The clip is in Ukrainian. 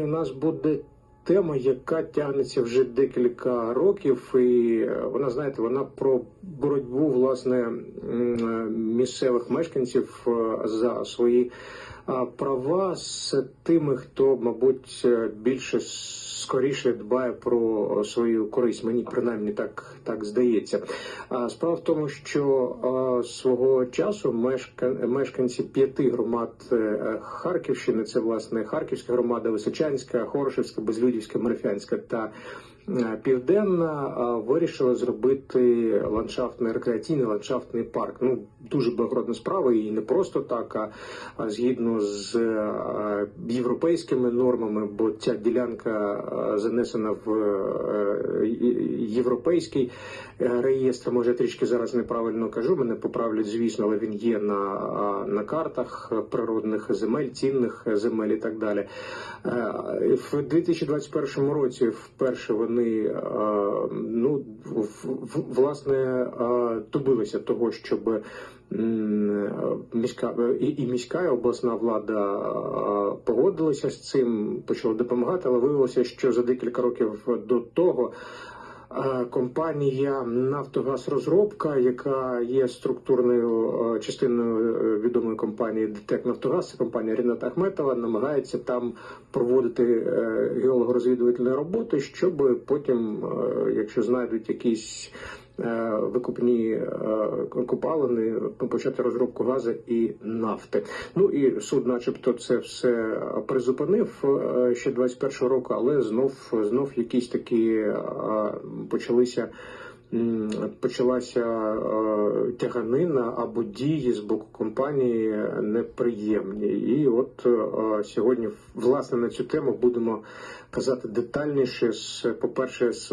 У нас буде тема, яка тягнеться вже декілька років, і е, вона, знаєте, вона про боротьбу власне е, місцевих мешканців е, за свої права з тими, хто, мабуть, більше скоріше дбає про свою користь. Мені принаймні так, так здається. Справа в тому, що а, свого часу мешка... мешканці п'яти громад е, Харківщини, це власне Харківська громада, Височанська, Хорошівська, Безлюдівська, Мерфянська та е, Південна а, вирішили зробити ландшафтний рекреаційний ландшафтний парк. Ну дуже благородна справа, і не просто так, а, згідно з е, європейськими нормами, бо ця ділянка е, занесена в е, європейський е, реєстр. Може, трішки зараз неправильно кажу, мене поправлять, звісно, але він є на, на картах природних земель, цінних земель і так далі. Е, В 2021 році вперше вони е, ну власне е, добилися того, щоб міська і, і міська і обласна влада е, погодилися з цим, почали допомагати, але виявилося, що за декілька років до того. Е, Компанія Нафтогаз Розробка, яка є структурною е, частиною е, відомої компанії ДТЕК Нафтогаз, компанія Ріната Ахметова, намагається там проводити геолого розвідувальні роботи, щоб потім, якщо знайдуть якісь викупні е, копалини, почати розробку газу і нафти. Ну і суд, начебто, це все призупинив е, ще 21 року, але знов знов якісь такі е, почалися. Почалася е, тяганина або дії з боку компанії неприємні, і от е, сьогодні власне на цю тему будемо казати детальніше з по перше з